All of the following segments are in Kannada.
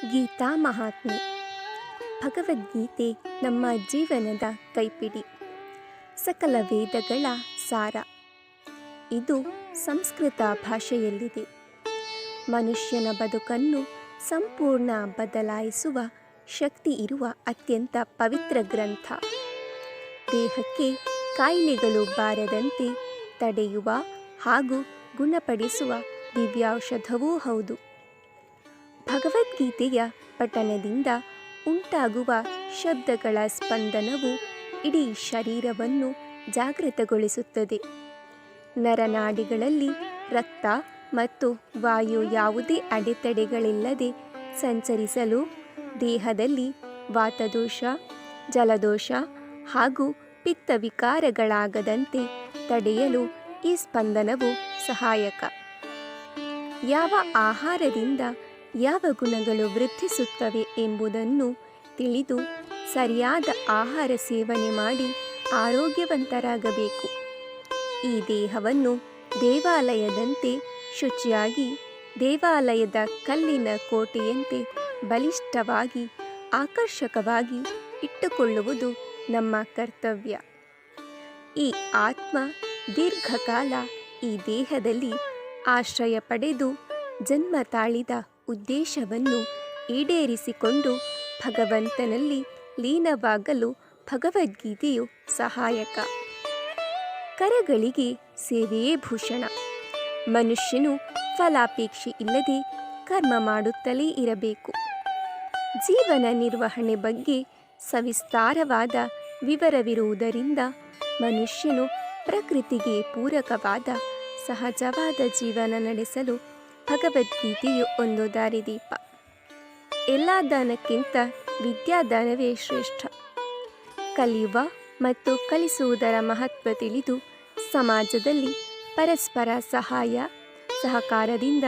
ಗೀತಾ ಮಹಾತ್ಮೆ. ಭಗವದ್ಗೀತೆ ನಮ್ಮ ಜೀವನದ ಕೈಪಿಡಿ. ಸಕಲ ವೇದಗಳ ಸಾರ. ಇದು ಸಂಸ್ಕೃತ ಭಾಷೆಯಲ್ಲಿದೆ. ಮನುಷ್ಯನ ಬದುಕನ್ನು ಸಂಪೂರ್ಣ ಬದಲಾಯಿಸುವ ಶಕ್ತಿ ಇರುವ ಅತ್ಯಂತ ಪವಿತ್ರ ಗ್ರಂಥ. ದೇಹಕ್ಕೆ ಕಾಯಿಲೆಗಳು ಬಾರದಂತೆ ತಡೆಯುವ ಹಾಗೂ ಗುಣಪಡಿಸುವ ದಿವ್ಯೌಷಧವೂ ಹೌದು. ಭಗವದ್ಗೀತೆಯ ಪಠನದಿಂದ ಉಂಟಾಗುವ ಶಬ್ದಗಳ ಸ್ಪಂದನವು ಇಡೀ ಶರೀರವನ್ನು ಜಾಗೃತಗೊಳಿಸುತ್ತದೆ. ನರನಾಡಿಗಳಲ್ಲಿ ರಕ್ತ ಮತ್ತು ವಾಯು ಯಾವುದೇ ಅಡೆತಡೆಗಳಿಲ್ಲದೆ ಸಂಚರಿಸಲು ದೇಹದಲ್ಲಿ ವಾತದೋಷ, ಜಲದೋಷ ಹಾಗೂ ಪಿತ್ತವಿಕಾರಗಳಾಗದಂತೆ ತಡೆಯಲು ಈ ಸ್ಪಂದನವು ಸಹಾಯಕ. ಯಾವ ಆಹಾರದಿಂದ ಯಾವ ಗುಣಗಳು ವೃದ್ಧಿಸುತ್ತವೆ ಎಂಬುದನ್ನು ತಿಳಿದು ಸರಿಯಾದ ಆಹಾರ ಸೇವನೆ ಮಾಡಿ ಆರೋಗ್ಯವಂತರಾಗಬೇಕು. ಈ ದೇಹವನ್ನು ದೇವಾಲಯದಂತೆ ಶುಚಿಯಾಗಿ, ದೇವಾಲಯದ ಕಲ್ಲಿನ ಕೋಟೆಯಂತೆ ಬಲಿಷ್ಠವಾಗಿ, ಆಕರ್ಷಕವಾಗಿ ಇಟ್ಟುಕೊಳ್ಳುವುದು ನಮ್ಮ ಕರ್ತವ್ಯ. ಈ ಆತ್ಮ ದೀರ್ಘಕಾಲ ಈ ದೇಹದಲ್ಲಿ ಆಶ್ರಯ ಪಡೆದು ಜನ್ಮ ತಾಳಿದ ಉದ್ದೇಶವನ್ನು ಈಡೇರಿಸಿಕೊಂಡು ಭಗವಂತನಲ್ಲಿ ಲೀನವಾಗಲು ಭಗವದ್ಗೀತೆಯು ಸಹಾಯಕ. ಕರಗಳಿಗೆ ಸೇವೆಯೇ ಭೂಷಣ. ಮನುಷ್ಯನು ಫಲಾಪೇಕ್ಷೆ ಇಲ್ಲದೆ ಕರ್ಮ ಮಾಡುತ್ತಲೇ ಇರಬೇಕು. ಜೀವನ ನಿರ್ವಹಣೆ ಬಗ್ಗೆ ಸವಿಸ್ತಾರವಾದ ವಿವರವಿರುವುದರಿಂದ ಮನುಷ್ಯನು ಪ್ರಕೃತಿಗೆ ಪೂರಕವಾದ ಸಹಜವಾದ ಜೀವನ ನಡೆಸಲು ಭಗವದ್ಗೀತೆಯು ಒಂದು ದಾರಿದೀಪ. ಎಲ್ಲ ದಾನಕ್ಕಿಂತ ವಿದ್ಯಾದಾನವೇ ಶ್ರೇಷ್ಠ. ಕಲಿಯುವ ಮತ್ತು ಕಲಿಸುವುದರ ಮಹತ್ವ ತಿಳಿದು ಸಮಾಜದಲ್ಲಿ ಪರಸ್ಪರ ಸಹಾಯ, ಸಹಕಾರದಿಂದ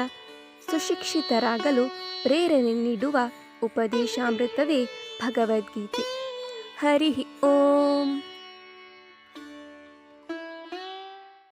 ಸುಶಿಕ್ಷಿತರಾಗಲು ಪ್ರೇರಣೆ ನೀಡುವ ಉಪದೇಶಾಮೃತವೇ ಭಗವದ್ಗೀತೆ. ಹರಿ ಓಂ.